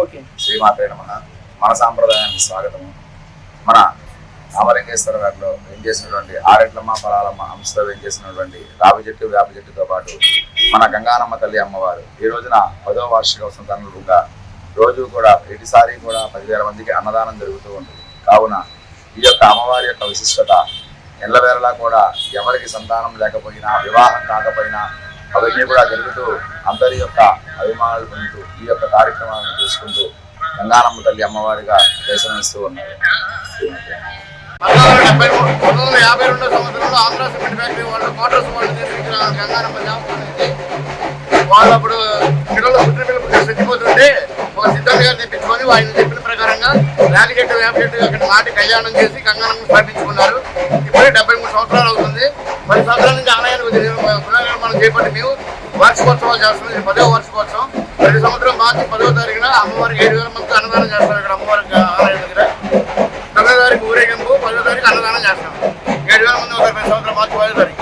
Okay. శ్రీమాత్రే నమ. మన సాంప్రదాయానికి స్వాగతము. మన రామలింగేశ్వర గారిలో ఏం చేసినటువంటి ఆరెట్లమ్మ పొలాలమ్మ అంశలో ఏం చేసినటువంటి రావి చెట్టు వేప చెట్టుతో పాటు మన గంగానమ్మ తల్లి అమ్మవారు. ఈ రోజున పదో వార్షికోత్సవం సందర్భంగా రోజు కూడా ప్రతిసారి కూడా పదివేల మందికి అన్నదానం జరుగుతూ ఉంటుంది. కావున ఈ యొక్క అమ్మవారి యొక్క విశిష్టత ఎల్లవేళలా కూడా ఎవరికి సంతానం లేకపోయినా వివాహం కాకపోయినా అవన్నీ కూడా జరుగుతూ అందరి యొక్క అభిమానులు పొందుతూ ఈ యొక్క కార్యక్రమాలను చేసుకుంటూ గంగానమ్మ తల్లి అమ్మవారిగా దర్శనమిస్తూ ఉన్నారు పంతొమ్మిది యాభై రెండో సంవత్సరంలో ఆంధ్ర సిమెంట్ ఫ్యాక్టరీ వాళ్ళు వాళ్ళు వాళ్ళు అప్పుడు పిల్లలు పుట్టిన పిల్లలు చచ్చిపోతుంటే ఒక తెప్పించుకొని ఆయన చెప్పిన ప్రకారంగా రాగి చెట్టు అక్కడ నాటి కళ్యాణం చేసి గంగారమ్మ స్థాపించుకున్నారు. ఇప్పుడే డెబ్బై మూడు సంవత్సరాలు అవుతుంది. పది సంవత్సరాల నుంచి ఆలయానికి పునర్నిర్మాణం చేపట్టి మేము వార్షికోత్సవాలు చేస్తున్నాం. ఇది పదో వార్షికోత్సవం. ప్రతి సంవత్సరం మార్చి పదవ తారీఖున అమ్మవారికి ఏడు వేల మందికి అన్నదానం చేస్తారు ఇక్కడ అమ్మవారికి ఆలయం దగ్గర. తొమ్మిదో తారీఖు ఊరేగింపు పదో తారీఖు అన్నదానం చేస్తాం. ఏడు వేల మంది ఒక ప్రతి సంవత్సరం మార్చి పదో తారీఖు.